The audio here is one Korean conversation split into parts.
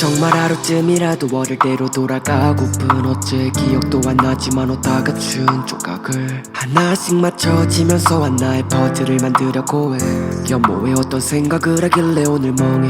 정말 하루쯤이라도 어릴 때로 돌아가고픈 어째 기억도 안 나지만 오다 갖춘 조각을 하나씩 맞춰지면서 하나의 퍼즐을 만들려고 해. 연모에 어떤 생각을 하길래 오늘 멍해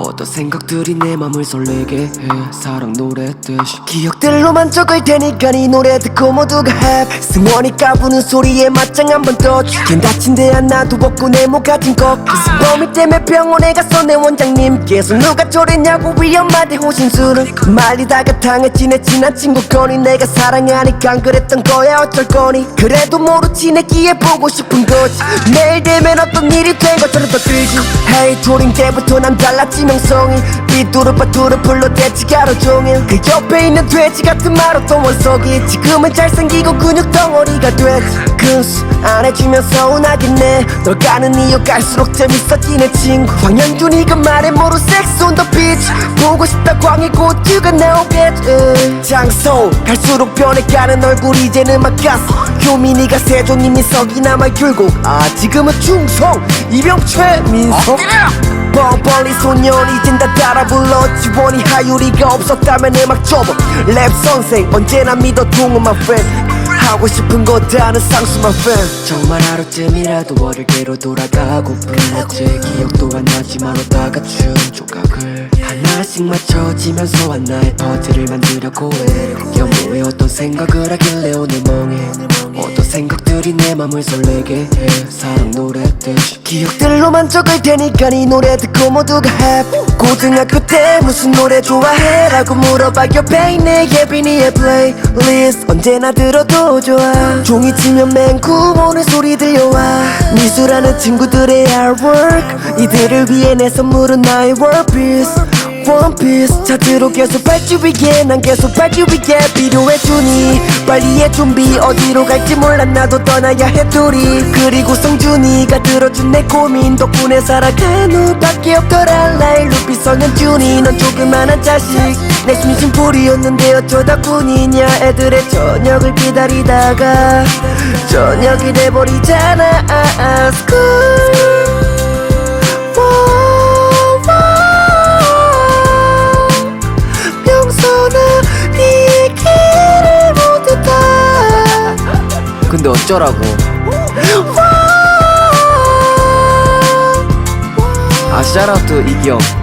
어떤 생각들이 내 맘을 설레게 해. 사랑 노래 듯이 기억들로만 적을 테니까 이 노래 듣고 모두가 happy. 승원이가 부는 소리에 맞짱 한번 걘 다친 데 하나 두 벗고 네모 가진 것 범이 때문에 병원에 갔어 내 원장님께서 누가 저랬냐고 위험한데 호신술은 말리다가 당했지 내 친한 친구 거니. 내가 사랑하니까 안 그랬던 거야 어쩔 거니. 그래도 모르지 내기에 보고 싶은 거지. 내일 되면 어떤 일이 된 것처럼 더 들지. 헤이 초딩 때부터 난 달랐지 명성이 삐뚤어빠뚤어 불러 대치 하루 종일 그 옆에 있는 돼지 같은 마라톤 원석이 지금은 잘생기고 근육 덩어리가 됐지 근수 안 해주면 서운하겠네. 널 가는 이유 갈수록 재밌어지는 친구. 황현준이가 말해 모르 섹스 온더 비치 보고 싶다 광희 고추가 나오겠지 장소 갈수록 변해가는 얼굴 이제는 막가스 효민이가 세종이 민석이 남아 율곡 아 지금은 충성. 이병 최 민석 뻔뻔히 소년 이젠 다 따라 불러 지원이 하유리가 없었다면 음악 접어. 랩 선생 언제나 믿어둔 my friend 하고 싶은 하는 상수만 팬. 정말 하루쯤이라도 때로 돌아가고픈 어째 기억도 안 나지만 오다 갖춘 조각을 하나씩 맞춰지면서 하나의 퍼즐을 만들려고 해. 연모에 어떤 생각을 하길래 오늘 멍해? 어떤 생각들이 내 맘을 설레게 해? 사랑 노래 듯이 기억들로만 적을 테니까 이 노래 듣고 모두가 happy. 고등학교 때 무슨 노래 좋아해? 라고 물어봐. 옆에 있는 예빈이의 플레이리스트 언제나 들어도 좋아. 종이 치면 맹구 오는 소리 들려와. 미술하는 친구들의 artwork. 이들을 위해 내 선물은 나의 One Piece. 차트로 계속 발주 위에 난 계속 발주 위에 필요해 주니 빨리 해 준비. 어디로 갈지 몰라. 나도 떠나야 해 둘이. 그리고 성준이가 들어준 내 고민. 덕분에 살아간 너밖에 없더라. 라일 루피 성현준이. 넌 조그만한 자식 내 심심풀이었는데 어쩌다 군이냐. 애들의 저녁을 기다리다가 저녁이 돼버리잖아. 스쿨 네 근데 어쩌라고. 아 샤라우트 이기영